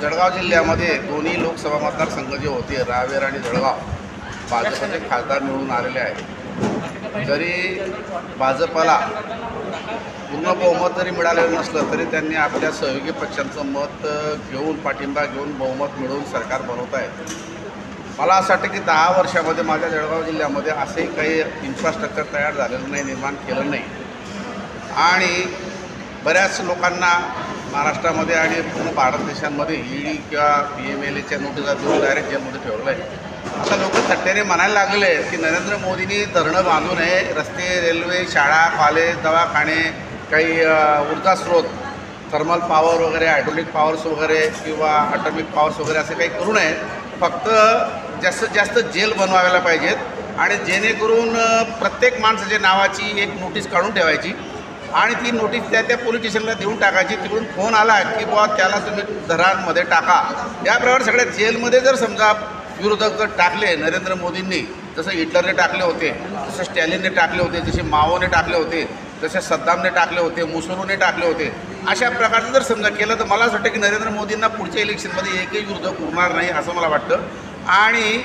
जळगाव जिल्ह्यामध्ये दोन्ही लोकसभा मतदारसंघ जे होते रावेर आणि जळगाव भाजपचे खासदार निवडून आलेले आहेत. जरी भाजपला पूर्ण बहुमत जरी मिळालेलं नसलं तरी त्यांनी आपल्या सहयोगी पक्षांचं मत घेऊन पाठिंबा घेऊन बहुमत मिळवून सरकार बनवत आहेत मला असं वाटतं की दहा वर्षामध्ये माझ्या जळगाव जिल्ह्यामध्ये असंही काही इन्फ्रास्ट्रक्चर तयार झालेलं नाही निर्माण केलं नाही. आणि बऱ्याच लोकांना महाराष्ट्रामध्ये आणि पूर्ण भारत देशांमध्ये ईडी किंवा पी एम एल एच्या नोटिसा देऊन डायरेक्ट जेलमध्ये ठेवलं आहे आता लोक सट्ट्याने म्हणायला लागले आहेत की नरेंद्र मोदींनी धरणं बांधू नये रस्ते रेल्वे शाळा कॉलेज दवाखाने काही ऊर्जा स्रोत थर्मल पॉवर वगैरे हायड्रोलिक पॉवर्स वगैरे किंवा ॲटॉमिक पॉवर्स वगैरे असे काही करू नये. फक्त जास्तीत जास्त जेल बनवायला पाहिजेत आणि जेणेकरून प्रत्येक माणसाच्या नावाची एक नोटीस काढून ठेवायची. आणि ती नोटीस त्या त्या पोलीस स्टेशनला देऊन टाकायची. तिकडून फोन आला की बुवा त्याला तुम्ही धरांमध्ये टाका. याप्रमाणे सगळ्या जेलमध्ये जर समजा विरोधक जर टाकले नरेंद्र मोदींनी जसं हिटलरने टाकले होते जसं स्टॅलिनने टाकले होते जसे माओने टाकले होते जसे सद्दामने टाकले होते मुसोरूने टाकले होते अशा प्रकारचं जर समजा केलं तर मला असं वाटतं की नरेंद्र मोदींना पुढच्या इलेक्शनमध्ये एकही विरोधक उरणार नाही असं मला वाटतं. आणि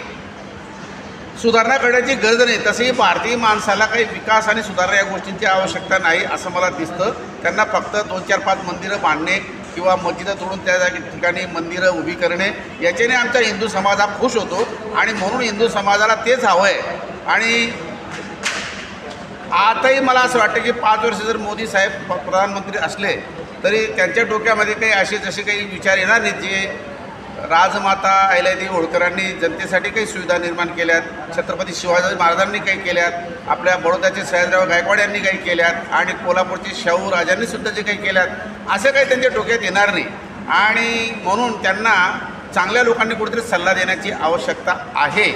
सुधारणा करण्याची गरज नाही. तसेही भारतीय माणसाला काही विकास आणि सुधारणा या गोष्टींची आवश्यकता नाही असं मला दिसतं. त्यांना फक्त दोन चार पाच मंदिरं बांधणे किंवा मस्जिदं तोडून त्या जागी ठिकाणी मंदिरं उभी करणे याच्याने आमचा हिंदू समाज हा खुश होतो. आणि म्हणून हिंदू समाजाला तेच हवं आहे आणि आताही मला असं वाटतं की पाच वर्ष जर मोदी साहेब प्रधानमंत्री असले तरी त्यांच्या डोक्यामध्ये काही असे जसे काही विचार येणार नाहीत जे राजमाता अहिल्यादेवी होळकरांनी जनतेसाठी काही सुविधा निर्माण केल्यात. छत्रपती शिवाजी महाराजांनी काही केल्यात. आपल्या बडोद्याचे सयाजीराव गायकवाड यांनी काही केल्यात. आणि कोल्हापूरचे शाहू राजांनी सुद्धा जे काही केल्यात. असं काही त्यांच्या डोक्यात येणार नाही. आणि म्हणून त्यांना चांगल्या लोकांनी कुठेतरी सल्ला देण्याची आवश्यकता आहे.